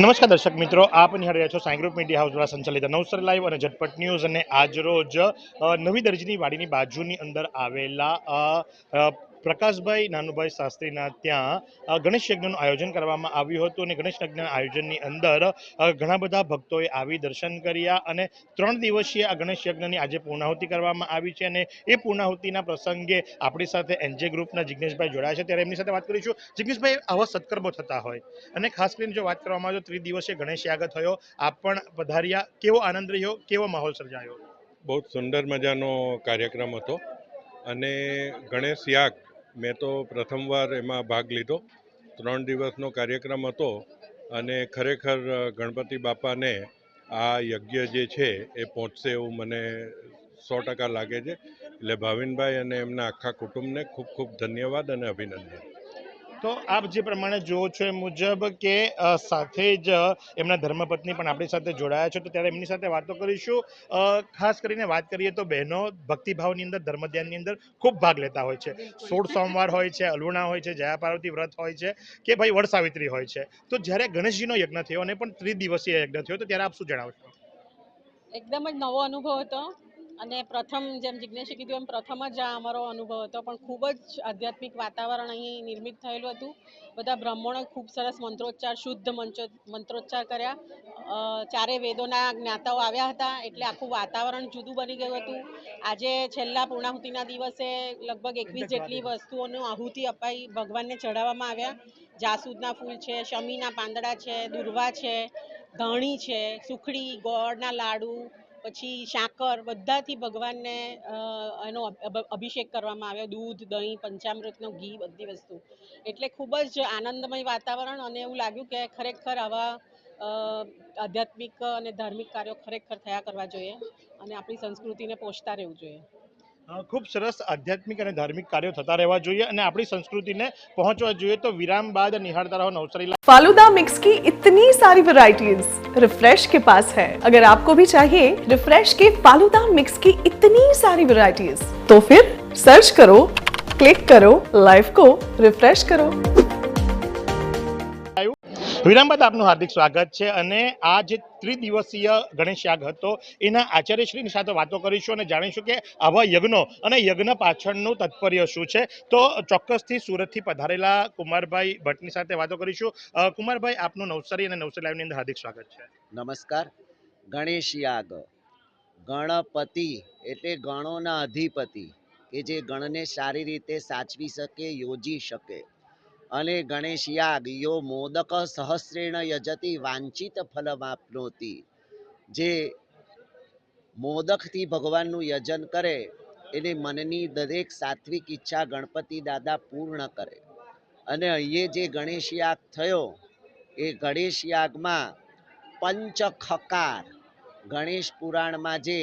નમસ્કાર દર્શક મિત્રો, આપ નિહાળી રહ્યા છો સાઈ ગ્રુપ મીડિયા હાઉસ દ્વારા સંચાલિત નવસર લાઈવ અને ઝટપટ ન્યૂઝ. અને આજરોજ નવી દરજીની વાડીની બાજુની અંદર આવેલા પ્રકાશભાઈ નાનુભાઈ શાસ્ત્રીના ત્યાં ગણેશ યજ્ઞનું આયોજન કરવામાં આવ્યું હતું અને ગણેશ યજ્ઞના આયોજનની અંદર ઘણા બધા ભક્તોએ આવી દર્શન કર્યા અને ત્રણ દિવસીય આ ગણેશ યજ્ઞની આજે પૂર્ણાહુતિ કરવામાં આવી છે અને એ પૂર્ણાહુતિના પ્રસંગે આપણી સાથે એનજે ગ્રુપના જિજ્ઞેશભાઈ જોડાયા છે. ત્યારે એમની સાથે વાત કરીશું. જિજ્ઞેશભાઈ આવા સત્કર્મો થતા હોય અને ખાસ કરીને જો વાત કરવામાં આવે તો ત્રિદિવસીય ગણેશ યાગ થયો. આપ પણ પધાર્યા. કેવો આનંદ રહ્યો? કેવો માહોલ સર્જાયો? બહુ સુંદર મજાનો કાર્યક્રમ હતો અને ગણેશ યાગ મેં તો પ્રથમવાર એમાં ભાગ લીધો. ત્રણ દિવસનો કાર્યક્રમ હતો અને ખરેખર ગણપતિ બાપાને આ યજ્ઞ જે છે એ પહોંચશે એવું મને સો ટકા લાગે છે. એટલે ભાવિનભાઈ અને એમના આખા કુટુંબને ખૂબ ખૂબ ધન્યવાદ અને અભિનંદન. તો આપ જે પ્રમાણે જુઓ છો એ મુજબ કે સાથે જ એમના ધર્મપત્ની પણ આપણી સાથે જોડાયા છે. તો ત્યારે એમની સાથે વાતો કરીશું. ખાસ કરીને વાત કરીએ તો બહેનો ભક્તિભાવની અંદર ધર્મધ્યાનની અંદર ખૂબ ભાગ લેતા હોય છે. સોળ સોમવાર હોય છે અલુણા હોય છે જયા પાર્વતી વ્રત હોય છે કે ભાઈ વડસાવિત્રી હોય છે. તો જ્યારે ગણેશજીનો યજ્ઞ થયો અને પણ ત્રિદિવસીય યજ્ઞ થયો તો ત્યારે આપ શું જણાવશો? એકદમ જ નવો અનુભવ હતો. અને પ્રથમ જેમ જિજ્ઞેશે કીધું એમ પ્રથમ જ આ અમારો અનુભવ હતો. પણ ખૂબ જ આધ્યાત્મિક વાતાવરણ અહીં નિર્મિત થયેલું હતું. બધા બ્રાહ્મણોએ ખૂબ સરસ મંત્રોચ્ચાર શુદ્ધ મંચો મંત્રોચ્ચાર કર્યા. ચારે વેદોના જ્ઞાતાઓ આવ્યા હતા એટલે આખું વાતાવરણ જુદું બની ગયું હતું. આજે છેલ્લા પૂર્ણાહુતિના દિવસે લગભગ એકવીસ જેટલી વસ્તુઓનું આહુતિ અપાઈ. ભગવાનને ચઢાવવામાં આવ્યા. જાસૂદના ફૂલ છે શમીના પાંદડા છે દુર્વા છે ધાણી છે સુખડી ગોળના લાડુ પછી સાકર બધાથી ભગવાનને એનો અભિષેક કરવામાં આવ્યો. દૂધ, દહીં, પંચામૃતનો ઘી, બધી વસ્તુ. એટલે ખૂબ જ આનંદમય વાતાવરણ અને એવું લાગ્યું કે ખરેખર આવા આધ્યાત્મિક અને ધાર્મિક કાર્યો ખરેખર થયા કરવા જોઈએ અને આપણી સંસ્કૃતિને પોષતા રહેવું જોઈએ. ખૂબ સરસ આધ્યાત્મિક અને ધાર્મિક કાર્યો થતા રહેવા જોઈએ અને આપણી સંસ્કૃતિને પહોંચવા જોઈએ તો વિરામ બાદ નિહાળતા રહો નવસારી લાઈવ. फालूदा मिक्स की इतनी सारी वैरायटीज रिफ्रेश के पास है अगर आपको भी चाहिए रिफ्रेश के फालूदा मिक्स की इतनी सारी वैरायटीज तो फिर सर्च करो क्लिक करो लाइफ को रिफ्रेश करो વિરામ બાદ આપનું હાર્દિક સ્વાગત છે અને આ જે ત્રિદિવસીય ગણેશ યાગ હતો, એના આચાર્યશ્રીની સાથે વાતો કરીશું અને જાણીશું કે આવા યજ્ઞો અને યજ્ઞ પાછળનું તાત્પર્ય શું છે. તો ચોક્કસથી સુરતથી પધારેલા કુમારભાઈ ભટ્ટની સાથે વાતો કરીશું. કુમારભાઈ, આપનું નવસારી અને નવસારી લાઈવની અંદર હાર્દિક સ્વાગત છે. નમસ્કાર. ગણેશ યાગ. ગણપતિ એટલે ગણોના અધિપતિ, કે જે ગણને સારી રીતે સાચવી શકે, યોજી શકે. અને ગણેશ યાગ યો મોદક સહસ્રેણ યજતી વાંચિત ફલમાપ્નોતિ જે મોદકથી ભગવાનનું યજન કરે, એને મનની દરેક સાત્વિક ઈચ્છા ગણપતિ દાદા પૂર્ણ કરે. અને અહીંયા જે ગણેશ યાગ થયો, એ ગણેશ યાગમાં પંચખકાર. ગણેશ પુરાણમાં જે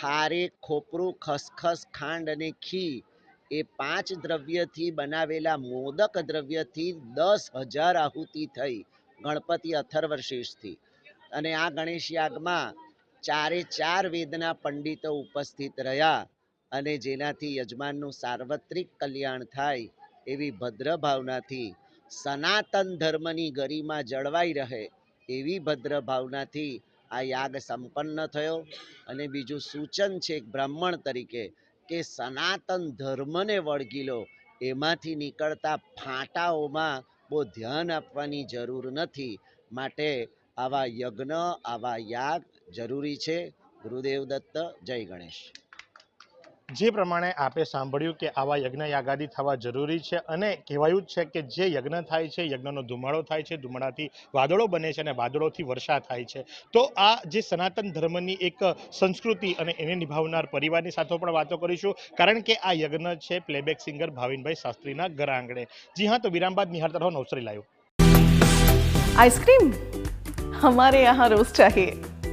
ખારે, ખોપરું, ખસખસ, ખાંડ અને ઘી એ પાંચ દ્રવ્યથી બનાવેલા મોદક દ્રવ્યથી દસ હજાર આહુતિ થઈ ગણપતિ અથર્વશેષથી. અને આ ગણેશ યાગમાં ચારે ચાર વેદના પંડિતો ઉપસ્થિત રહ્યા અને જેનાથી યજમાનનું સાર્વત્રિક કલ્યાણ થાય એવી ભદ્ર ભાવનાથી સનાતન ધર્મની ગરિમા જળવાઈ રહે એવી ભદ્ર ભાવનાથી આ યાગ સંપન્ન થયો. અને બીજું સૂચન છે એક બ્રાહ્મણ તરીકે કે સનાતન ધર્મને વળગી લો એમાંથી નીકળતા ફાંટાઓમાં બહુ ધ્યાન આપવાની જરૂર નથી. માટે આવા યજ્ઞ, આવા યાગ જરૂરી છે. ગુરુદેવ દત્ત, જય ગણેશ. જે પ્રમાણે આપે સાંભળ્યું કે આવા યજ્ઞ યાગાદી થવા જરૂરી છે અને કહેવાયું જ છે કે જે યજ્ઞ થાય છે, યજ્ઞનો ધુમાડો થાય છે, ધુમાડાથી વાદળો બને છે અને વાદળોથી વર્ષા થાય છે. તો આ જે સનાતન ધર્મની એક સંસ્કૃતિ અને એને નિભાવનાર પરિવારની સાથે પણ વાતો કરીશું. કારણ કે આ યજ્ઞ છે પ્લેબેક સિંગર ભાવિનભાઈ શાસ્ત્રીના ઘર આંગણે. જી હા, તો વિરામબાદ નિહાર રહો, નવસરી લાવ્યો આઈસ્ક્રીમ અમારે યહાં રોજ ચાહીએ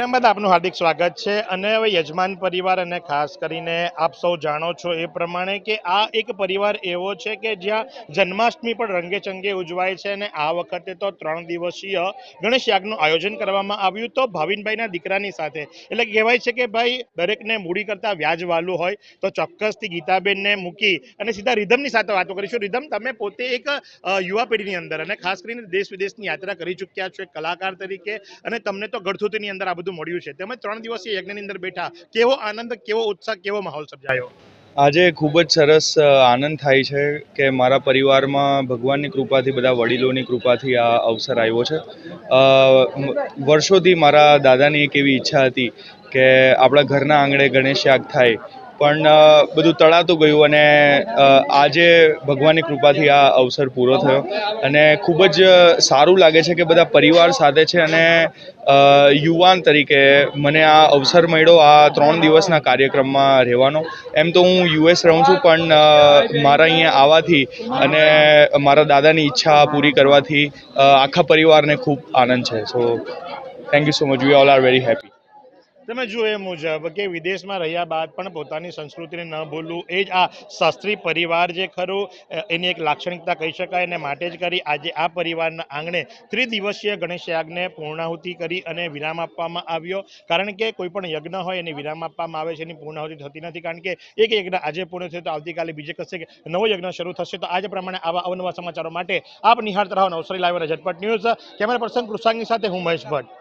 તેમ બાદ આપનું હાર્દિક સ્વાગત છે અને હવે યજમાન પરિવાર અને ખાસ કરીને આપ સૌ જાણો છો એ પ્રમાણે કે આ એક પરિવાર એવો છે કે જ્યાં જન્માષ્ટમી પણ રંગે ચંગે ઉજવાય છે અને આ વખતે તો ત્રણ દિવસીય ગણેશ યાગનું આયોજન કરવામાં આવ્યું તો ભાવિનભાઈના દીકરાની સાથે. એટલે કહેવાય છે કે ભાઈ, દરેકને મૂડી કરતાં વ્યાજ વાલું હોય તો ચોક્કસથી ગીતાબેનને મૂકી અને સીધા રિધમની સાથે વાતો કરીશું. રિધમ, તમે પોતે એક યુવા પેઢીની અંદર અને ખાસ કરીને દેશ વિદેશની યાત્રા કરી ચૂક્યા છો એક કલાકાર તરીકે અને તમને તો ગળથૂતીની અંદર આ બધું મળ્યું છે. તેમજ ત્રણ દિવસીય યજ્ઞની અંદર બેઠા. કેવો આનંદ, કેવો ઉત્સાહ, કેવો માહોલ સર્જાયો? આજે ખૂબ જ સરસ આનંદ થાય છે કે મારા પરિવારમાં ભગવાનની કૃપાથી, બધા વડીલોની કૃપાથી આ અવસર આવ્યો છે. વર્ષોથી મારા દાદાની એક એવી ઈચ્છા હતી કે આપણા ઘરના આંગણે ગણેશ યાગ થાય. પણ બધું તળાતું ગયું અને આજે ભગવાનની કૃપાથી આ અવસર પૂરો થયો. અને ખૂબ જ સારું લાગે છે કે બધા પરિવાર સાથે છે અને યુવાન તરીકે મને આ અવસર મળ્યો આ ત્રણ દિવસના કાર્યક્રમમાં રહેવાનો. એમ તો હું યુએસ રહું છું, પણ મારા અહીંયા આવવાથી અને મારા દાદાની ઈચ્છા પૂરી કરવાથી આખા પરિવારને ખૂબ આનંદ છે. So thank you so much we all are very happy તમે જુઓ એ મુજબ કે વિદેશમાં રહ્યા બાદ પણ પોતાની સંસ્કૃતિને ન ભૂલવું, એ જ આ શાસ્ત્રી પરિવાર જે ખરું એની એક લાક્ષણિકતા કહી શકાય અને માટે જ કરી. આજે આ પરિવારના આંગણે ત્રિદિવસીય ગણેશ યાગને પૂર્ણાહુતિ કરી અને વિરામ આપવામાં આવ્યો. કારણ કે કોઈ પણ યજ્ઞ હોય એને વિરામ આપવામાં આવે છે, એની પૂર્ણાહુતિ થતી નથી. કારણ કે એક યજ્ઞ આજે પૂર્ણ થયો તો આવતીકાલે બીજે કશે નવો યજ્ઞ શરૂ થશે. તો આજે પ્રમાણે આવા અવનવા સમાચારો માટે આપ નિહાળતા રહો નવસારી લાઈવ અને ઝટપટ ન્યૂઝ. કેમેરા પર્સન કૃષાંગની સાથે હું મહેશ ભટ્ટ.